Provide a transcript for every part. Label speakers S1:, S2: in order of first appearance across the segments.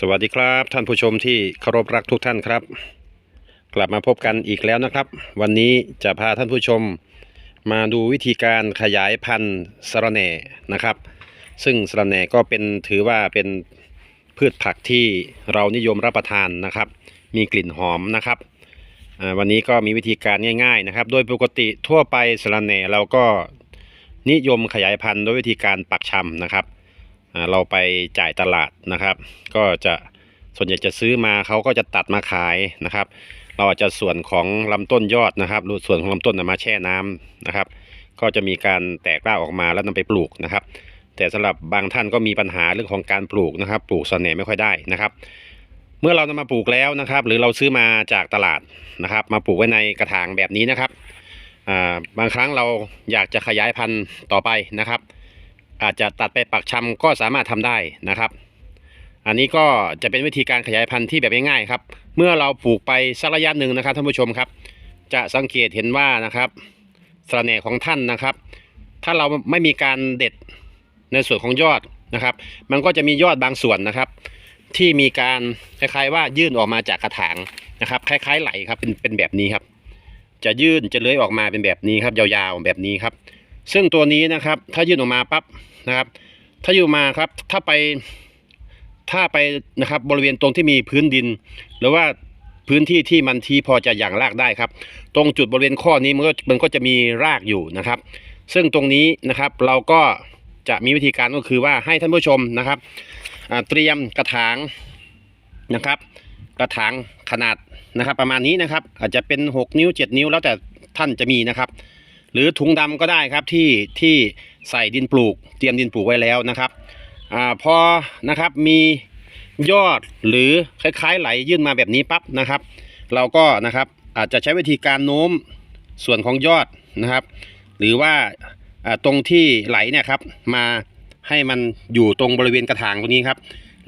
S1: สวัสดีครับ ท่านผู้ชมที่เคารพรักทุกท่านครับ กลับมาพบกันอีกแล้วนะครับ วันนี้จะพาท่านผู้ชมมาดูวิธีการขยายพันธุ์สะระแหน่นะครับ ซึ่งสะระแหน่ก็เป็นถือว่าเป็นพืชผักที่เรานิยมรับประทานนะครับ มีกลิ่นหอมนะครับวันนี้ก็มีวิธีการง่าย ๆนะครับ โดยปกติทั่วไปสะระแหน่เราก็นิยมขยายพันธุ์โดยวิธีการปักชำนะครับ เราไปจ่ายตลาดนะครับ ก็จะส่วนใหญ่จะซื้อมาเขาก็จะตัดมาขายนะครับ เราอาจจะส่วนของลำต้นยอดนะครับหรือส่วนของลำต้นมาแช่น้ำนะครับ ก็จะมีการแตกรากออกมาแล้วนำไปปลูกนะครับ แต่สำหรับบางท่านก็มีปัญหาเรื่องของการปลูกนะครับ ปลูกสะแหน่ไม่ค่อยได้นะครับ เมื่อเรานำมาปลูกแล้วนะครับ หรือเราซื้อมาจากตลาดนะครับ มาปลูกไว้ในกระถางแบบนี้นะครับบางครั้งเราอยากจะขยายพันธุ์ต่อไปนะครับ อาจจะตัดไปปักชำก็สามารถทำได้นะครับ อันนี้ก็จะเป็นวิธีการขยายพันธุ์ที่แบบง่ายๆครับ เมื่อเราปลูกไปสักระยะหนึ่งนะครับท่านผู้ชมครับ จะสังเกตเห็นว่านะครับสระแหน่ของท่านนะครับ ถ้าเราไม่มีการเด็ดในส่วนของยอดนะครับ มันก็จะมียอดบางส่วนนะครับ ที่มีการคล้ายๆว่ายื่นออกมาจากกระถางนะครับ คล้าย ๆ ไหลครับเป็นเป็นแบบนี้ครับ จะยื่นจะเลื้อยออกมาเป็นแบบนี้ครับ ยาวๆแบบนี้ครับ ซึ่งตัวนี้นะครับ ถ้ายื่นออกมาปั๊บนะครับ ถ้ายื่นมาครับ ถ้าไปถ้าไปนะครับบริเวณตรงที่มีพื้นดิน หรือว่าพื้นที่ที่มันที่พอจะหยั่งรากได้ครับ ตรงจุดบริเวณข้อนี้มันก็มันก็จะมีรากอยู่นะครับ ซึ่งตรงนี้นะครับเราก็จะมีวิธีการก็คือว่าให้ท่านผู้ชมนะครับเตรียมกระถางนะครับ กระถางขนาดนะครับ ประมาณนี้นะครับ อาจจะเป็น 6 นิ้ว 7 นิ้วแล้วแต่ท่านจะมีนะครับ หรือถุงดำก็ได้ครับที่ที่ใส่ดินปลูก เตรียมดินปลูกไว้แล้วนะครับอ่าพอนะครับมียอดหรือคล้ายๆไหลยื่นมาแบบนี้ปั๊บนะครับ เราก็นะครับอาจจะใช้วิธีการโน้มส่วนของยอดนะครับ หรือว่าตรงที่ไหลเนี่ยครับมาให้มันอยู่ตรงบริเวณกระถางตรงนี้ครับ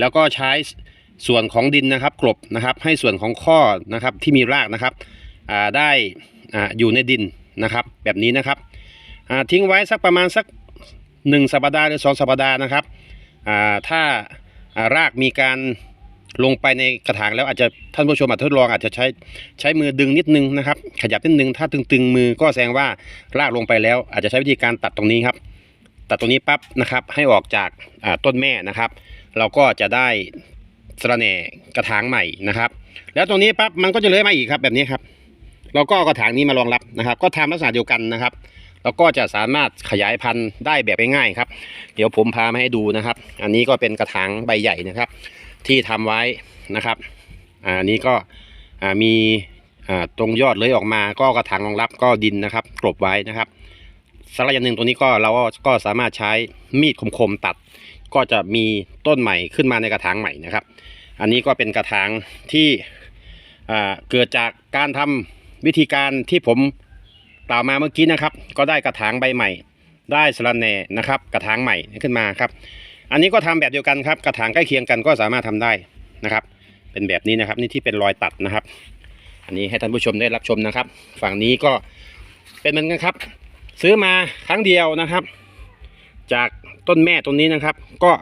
S1: แล้วก็ใช้ส่วนของดินนะครับกลบนะครับ ให้ส่วนของข้อนะครับที่มีรากนะครับได้อยู่ในดิน นะครับ แบบนี้นะครับทิ้งไว้สักประมาณสักหนึ่งสัปดาห์หรือสองสัปดาห์นะครับถ้ารากมีการลงไปในกระถางแล้วอาจจะท่านผู้ชมอาจทดลองอาจจะใช้ใช้มือดึงนิดนึงนะครับ ขยับนิดนึงถ้าตึงๆมือก็แสดงว่ารากลงไปแล้ว อาจจะใช้วิธีการตัดตรงนี้ครับ ตัดตรงนี้ปั๊บนะครับ ให้ออกจากต้นแม่นะครับ เราก็จะได้สระแหน่กระถางใหม่นะครับ แล้วตรงนี้ปั๊บมันก็จะเลื้อยมาอีกครับแบบนี้ครับ เราก็เอากระถางนี้มารองรับนะครับ ก็ทำลักษณะเดียวกันนะครับเราก็จะสามารถขยายพันธุ์ได้แบบง่ายๆครับ เดี๋ยวผมพามาให้ดูนะครับ อันนี้ก็เป็นกระถางใบใหญ่นะครับ ที่ทำไว้นะครับอันนี้ก็มีตรงยอดเลยออกมา ก็กระถางรองรับก็ดินนะครับกลบไว้นะครับสักระยะหนึ่งตรงนี้ก็เราก็สามารถใช้มีดคมๆตัด ก็จะมีต้นใหม่ขึ้นมาในกระถางใหม่นะครับ อันนี้ก็เป็นกระถางที่เกิดจากการทำ วิธีการที่ผมกล่าวมาเมื่อกี้นะครับ ก็ได้กระถางใบใหม่ ได้สะระแหน่นะครับ กระถางใหม่ขึ้นมาครับ อันนี้ก็ทำแบบเดียวกันครับ กระถางใกล้เคียงกันก็สามารถทำได้นะครับ เป็นแบบนี้นะครับ นี่ที่เป็นรอยตัดนะครับ อันนี้ให้ท่านผู้ชมได้รับชมนะครับ ฝั่งนี้ก็เป็นเหมือนกันครับ ซื้อมาครั้งเดียวนะครับ จากต้นแม่ต้นนี้นะครับ ก็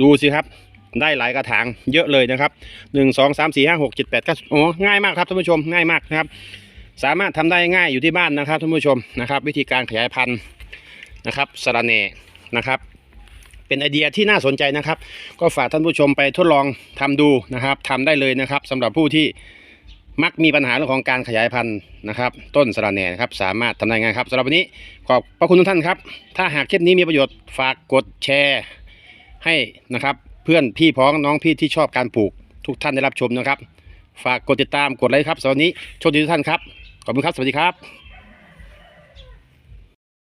S1: ดูสิครับ ได้หลายกระถางเยอะเลยนะครับหนึ่งสองสามสี่ห้าหกเจ็ดแปดเก้าโอ้ง่ายมากครับท่านผู้ชมง่ายมากนะครับ สามารถทำได้ง่ายอยู่ที่บ้านนะครับท่านผู้ชมนะครับ วิธีการขยายพันธุ์นะครับสระแหน่นะครับ เป็นไอเดียที่น่าสนใจนะครับ ก็ฝากท่านผู้ชมไปทดลองทำดูนะครับทำได้เลยนะครับสำหรับผู้ที่มักมีปัญหาเรื่องของการขยายพันธุ์นะครับ ต้นสระแหน่นะครับสามารถทำได้ง่ายครับสำหรับวันนี้ขอบพระคุณทุกท่านครับ ถ้าหากคลิปนี้มีประโยชน์ฝากกดแชร์ให้นะครับ เพื่อนพี่พ้องน้องพี่ที่ชอบการปลูกทุกท่านได้รับชมนะครับ ฝากกดติดตามกดไลค์ครับสำหรับวันนี้โชคดีทุกท่านครับ ขอบคุณครับ สวัสดีครับ